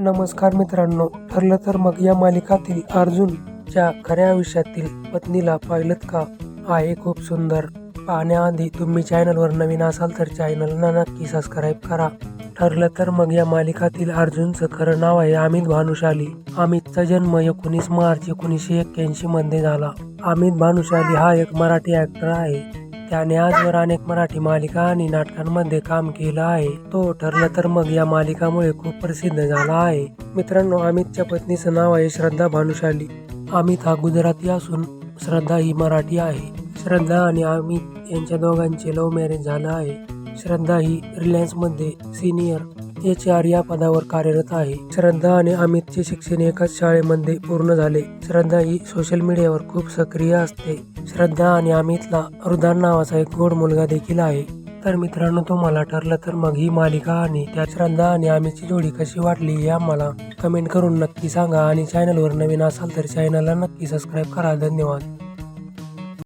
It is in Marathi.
नमस्कार मित्रांनो ठरलं तर मग या मालिकातील अर्जुनच्या खऱ्या आयुष्यातील पत्नीला पाहिलं का? आहे खूप सुंदर. पाहण्याआधी तुम्ही चॅनलवर नवीन असाल तर चॅनलला नक्की सबस्क्राईब करा. ठरलं तर मग या मालिकातील अर्जुनचं खरं नाव आहे अमित भानुशाली. अमितचा जन्म एकोणीस मार्च एकोणीसशे एक्क्याऐंशी मध्ये झाला. अमित भानुशाली हा एक मराठी ऍक्टर आहे. त्याने आजवर अनेक मराठी मालिका आणि नाटकांमध्ये काम केलं आहे. तो ठरलं तर मग या मालिकामुळे खूप प्रसिद्ध झाला आहे. मित्रांनो अमितच्या पत्नीचं नाव आहे श्रद्धा भानुशाली. अमित हा गुजराती असून श्रद्धा ही मराठी आहे. श्रद्धा आणि अमित यांच्या दोघांचे लव्ह मॅरेज झालं आहे. श्रद्धा ही रिलायन्समध्ये सिनियर एच आर या पदावर कार्यरत आहे. श्रद्धा आणि अमितचे शिक्षण एकाच शाळेमध्ये पूर्ण झाले. श्रद्धा ही सोशल मीडियावर खूप सक्रिय असते. श्रद्धा आणि अमितला रुदान नावाचा एक गोड मुलगा देखील आहे. तर मित्रांनो तुम्हाला ठरलं तर मग ही मालिका आणि त्या श्रद्धा आणि अमितची जोडी कशी वाटली हे आम्हाला कमेंट करून नक्की सांगा. आणि चॅनलवर नवीन असाल तर चॅनलला नक्की सबस्क्राईब करा. धन्यवाद.